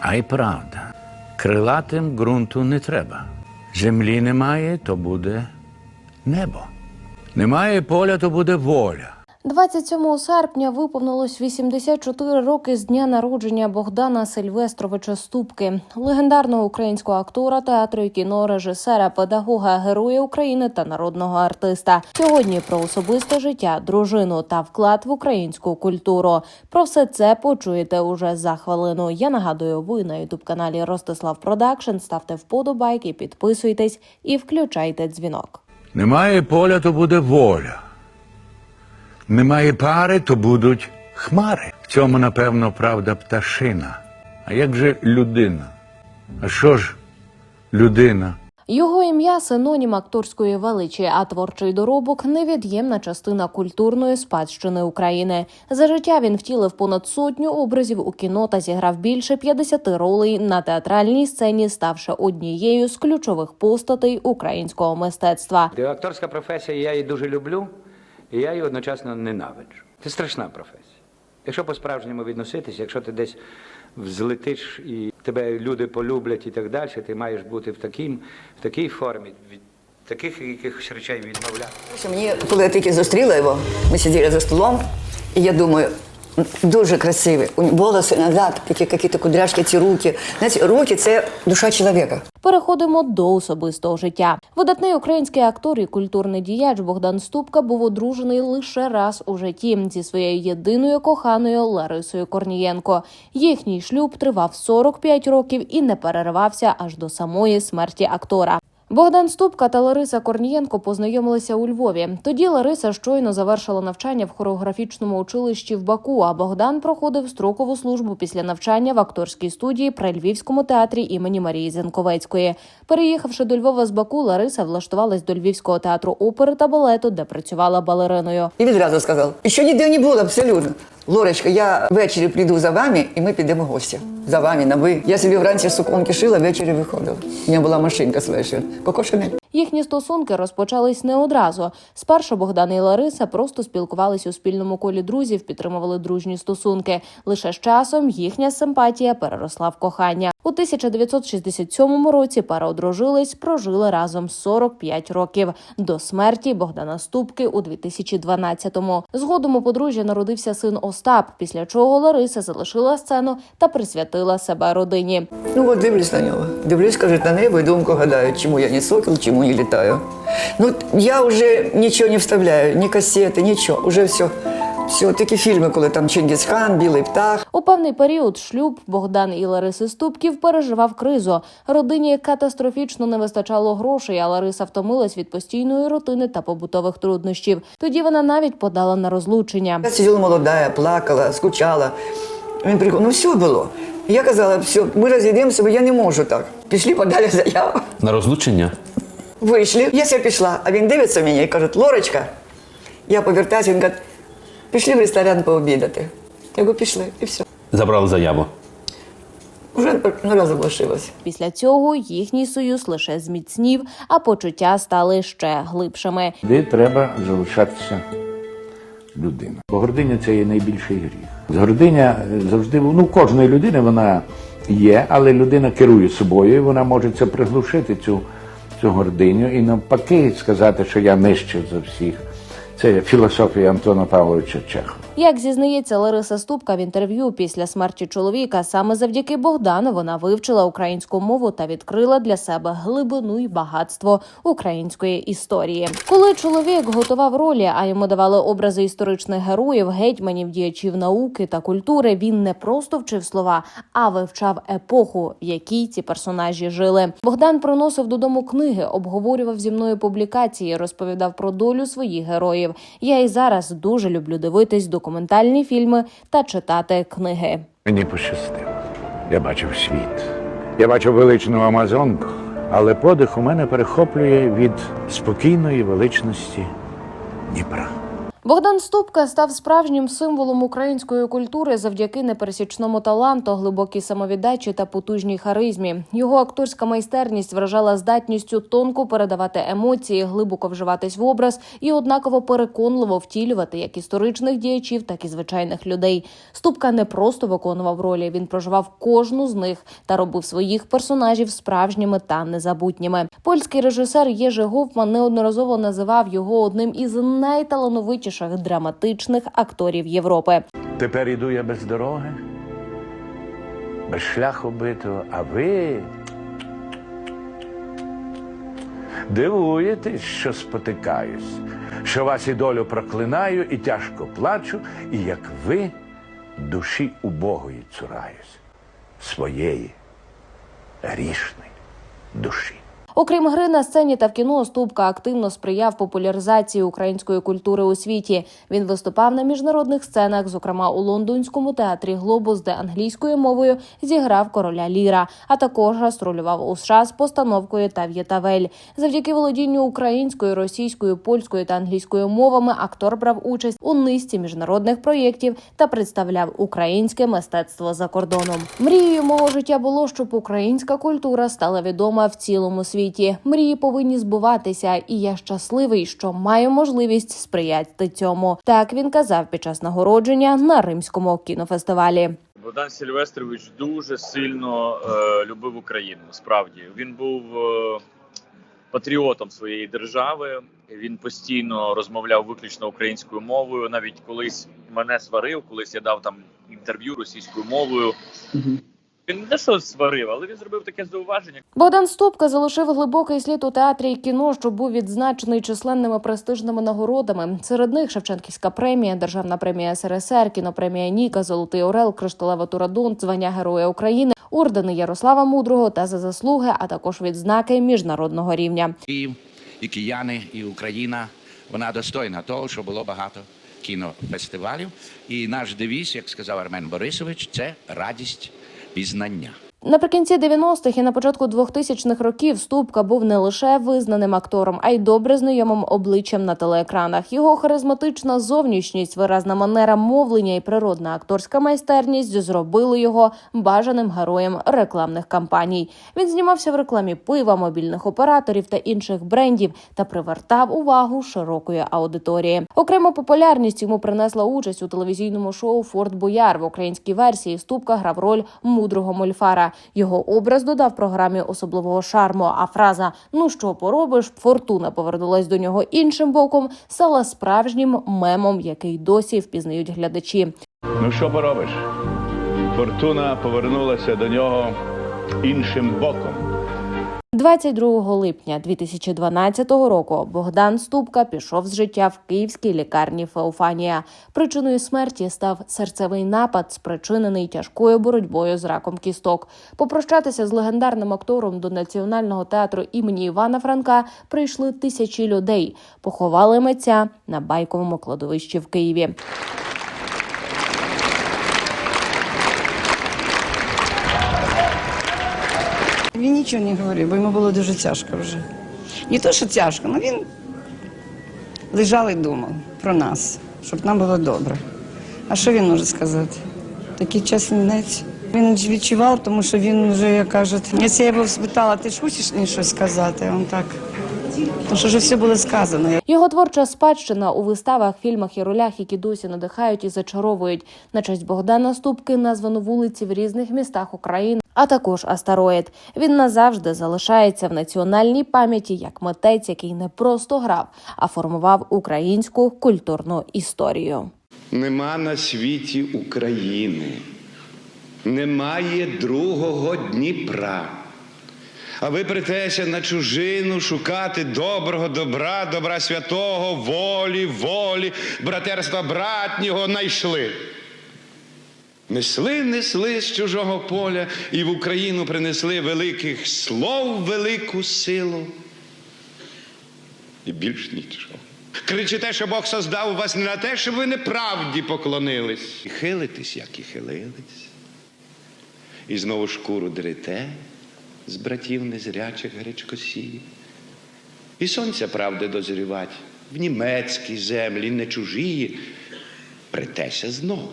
А й правда, крилатим ґрунту не треба. Землі немає, то буде небо. Немає поля, то буде воля. 27 серпня виповнилось 84 роки з дня народження Богдана Сильвестровича Ступки, легендарного українського актора, театру і кіно, режисера, педагога, героя України та народного артиста. Сьогодні про особисте життя, дружину та вклад в українську культуру. Про все це почуєте уже за хвилину. Я нагадую, ви на ютуб каналі Ростислав Продакшн. Ставте вподобайки, підписуйтесь і включайте дзвінок. Немає поля, то буде воля. Немає пари, то будуть хмари. В цьому, напевно, правда пташина. А як же людина? А що ж людина? Його ім'я синонім акторської величі, а творчий доробок невід'ємна частина культурної спадщини України. За життя він втілив понад сотню образів у кіно та зіграв більше 50 ролей на театральній сцені, ставши однією з ключових постатей українського мистецтва. Акторська професія, я її дуже люблю, і я її одночасно ненавиджу. Це страшна професія. Якщо по-справжньому відноситись, якщо ти десь взлетиш і тебе люди полюблять і так далі, ти маєш бути в, таким, в такій формі, від таких якихось речей відмовляти. Мені, коли я тільки зустріла його, ми сиділи за столом, і я думаю, дуже красивий. У волоси назад, такі якісь кудряшки, ці руки. Знаєте, руки це душа чоловіка. Переходимо до особистого життя. Видатний український актор і культурний діяч Богдан Ступка був одружений лише раз у житті зі своєю єдиною коханою Ларисою Корнієнко. Їхній шлюб тривав 45 років і не переривався аж до самої смерті актора. Богдан Ступка та Лариса Корнієнко познайомилися у Львові. Тоді Лариса щойно завершила навчання в хореографічному училищі в Баку. А Богдан проходив строкову службу після навчання в акторській студії при Львівському театрі імені Марії Зенковецької. Переїхавши до Львова з Баку, Лариса влаштувалась до Львівського театру опери та балету, де працювала балериною. І відразу сказав, що ніде не було абсолютно. Лорочка, я ввечері прийду за вами, і ми підемо гості. За вами на ви. Я собі вранці суконки шила, ввечері виходила. У мене була машинка свежа. Коко Шанель. Їхні стосунки розпочались не одразу. Спершу Богдан і Лариса просто спілкувались у спільному колі друзів, підтримували дружні стосунки. Лише з часом їхня симпатія переросла в кохання. У 1967 році пара одружились, прожили разом 45 років до смерті Богдана Ступки у 2012-му. Згодом у подружжя народився син Остап, після чого Лариса залишила сцену та присвятила себе родині. Ну от дивлюсь на нього. Дивлюсь, каже, на небо і думку гадаю, чому я не сокіл, чому не літаю. Ну, я вже нічого не вставляю, ні касети, нічого. Уже все. Все, такі фільми, коли там Чингісхан, Білий птах. У певний період шлюб Богдан і Лариси Ступків переживав кризу. Родині катастрофічно не вистачало грошей, а Лариса втомилась від постійної рутини та побутових труднощів. Тоді вона навіть подала на розлучення. Я сиділа молода, плакала, скучала. Він приходив, ну все було. Я казала, все, ми розійдемося, бо я не можу так. Пішли, подали заяву. На розлучення? Вийшли. Я себе пішла, а він дивиться мені і каже, Лорочка. Я повертаюся, він каже, пішли в ресторан пообідати. Я говорю, пішли, і все. Забрали заяву. Вже не разу лишилось. Після цього їхній союз лише зміцнів, а почуття стали ще глибшими. Де треба залишатися людиною. Бо гординя це є найбільший гріх. Гординя е, завжди ну, кожної людини вона є, але людина керує собою, і вона може це приглушити, цю, цю гординю, і навпаки сказати, що я нижче за всіх. Це філософія Антона Павловича Чехова. Як зізнається Лариса Ступка в інтерв'ю після смерті чоловіка, саме завдяки Богдану вона вивчила українську мову та відкрила для себе глибину й багатство української історії. Коли чоловік готував ролі, а йому давали образи історичних героїв, гетьманів, діячів науки та культури, він не просто вчив слова, а вивчав епоху, в якій ці персонажі жили. Богдан приносив додому книги, обговорював зі мною публікації, розповідав про долю своїх героїв. Я і зараз дуже люблю дивитись документальні фільми та читати книги. Мені пощастило. Я бачив світ. Я бачив величну Амазонку, але подих у мене перехоплює від спокійної величності Дніпра. Богдан Ступка став справжнім символом української культури завдяки непересічному таланту, глибокій самовіддачі та потужній харизмі. Його акторська майстерність вражала здатністю тонко передавати емоції, глибоко вживатись в образ і однаково переконливо втілювати як історичних діячів, так і звичайних людей. Ступка не просто виконував ролі, він проживав кожну з них та робив своїх персонажів справжніми та незабутніми. Польський режисер Єжи Гофман неодноразово називав його одним із найталановитіших драматичних акторів Європи. Тепер іду я без дороги, без шляху битого, а ви дивуєтесь, що спотикаюсь, що вас і долю проклинаю, і тяжко плачу, і як ви душі убогої цураюсь, своєї грішної душі. Окрім гри на сцені та в кіно, Ступка активно сприяв популяризації української культури у світі. Він виступав на міжнародних сценах, зокрема у лондонському театрі Глобус, де англійською мовою зіграв короля Ліра, а також гастролював у США з постановкою Тав'єтавель. Завдяки володінню українською, російською, польською та англійською мовами актор брав участь у низці міжнародних проєктів та представляв українське мистецтво за кордоном. Мрією мого життя було, щоб українська культура стала відома в цілому світі. Мрії повинні збуватися, і я щасливий, що маю можливість сприяти цьому. Так він казав під час нагородження на римському кінофестивалі. Богдан Сільвестрович дуже сильно е, любив Україну. Справді він був е, патріотом своєї держави. Він постійно розмовляв виключно українською мовою. Навіть колись мене сварив, колись я дав там інтерв'ю російською мовою. Він не що сварив, але він зробив таке зауваження. Богдан Ступка залишив глибокий слід у театрі і кіно, що був відзначений численними престижними нагородами. Серед них Шевченківська премія, Державна премія СРСР, кінопремія Ніка, Золотий Орел, Кришталева Турадон, звання Героя України, ордени Ярослава Мудрого та за заслуги, а також відзнаки міжнародного рівня. Київ, і кияни, і Україна. Вона достойна того, що було багато кінофестивалів. І наш девіз, як сказав Армен Борисович, це радість пізнання. Наприкінці 90-х і на початку 2000-х років Ступка був не лише визнаним актором, а й добре знайомим обличчям на телеекранах. Його харизматична зовнішність, виразна манера мовлення і природна акторська майстерність зробили його бажаним героєм рекламних кампаній. Він знімався в рекламі пива, мобільних операторів та інших брендів та привертав увагу широкої аудиторії. Окрему популярність йому принесла участь у телевізійному шоу Форт Бояр в українській версії. Ступка грав роль мудрого мольфара. Його образ додав програмі особливого шарму. А фраза Ну що поробиш? Фортуна повернулась до нього іншим боком. стала справжнім мемом, який досі впізнають глядачі. Ну що поробиш? Фортуна повернулася до нього іншим боком. 22 липня 2012 року Богдан Ступка пішов з життя в київській лікарні Феофанія. Причиною смерті став серцевий напад, спричинений тяжкою боротьбою з раком кісток. Попрощатися з легендарним актором до національного театру імені Івана Франка прийшли тисячі людей. Поховали митця на байковому кладовищі в Києві. Нічого не говорив, бо йому було дуже тяжко вже. Не то, що тяжко, але він лежав і думав про нас, щоб нам було добре. А що він може сказати? Такий час мінець. Він відчував, тому що він вже, як кажуть, якщо я його спитала, ти ж хочеш мені щось сказати, він так. Тому що вже все було сказано. Його творча спадщина у виставах, фільмах і ролях, які досі надихають і зачаровують. На честь Богдана Ступки названо вулиці в різних містах України, а також Астароїд. Він назавжди залишається в національній пам'яті як митець, який не просто грав, а формував українську культурну історію. Нема на світі України, немає другого Дніпра. А ви притеся на чужину шукати доброго добра, добра святого, волі, волі, братерства братнього найшли. Несли, несли з чужого поля і в Україну принесли великих слов, велику силу. І більш нічого. Кричите, що Бог создав вас не на те, щоб ви неправді поклонились. І хилитесь, як і хилились. І знову шкуру дрите з братів незрячих гречкосії. І сонця правди дозрівать в німецькі землі, не чужі, притеся знову.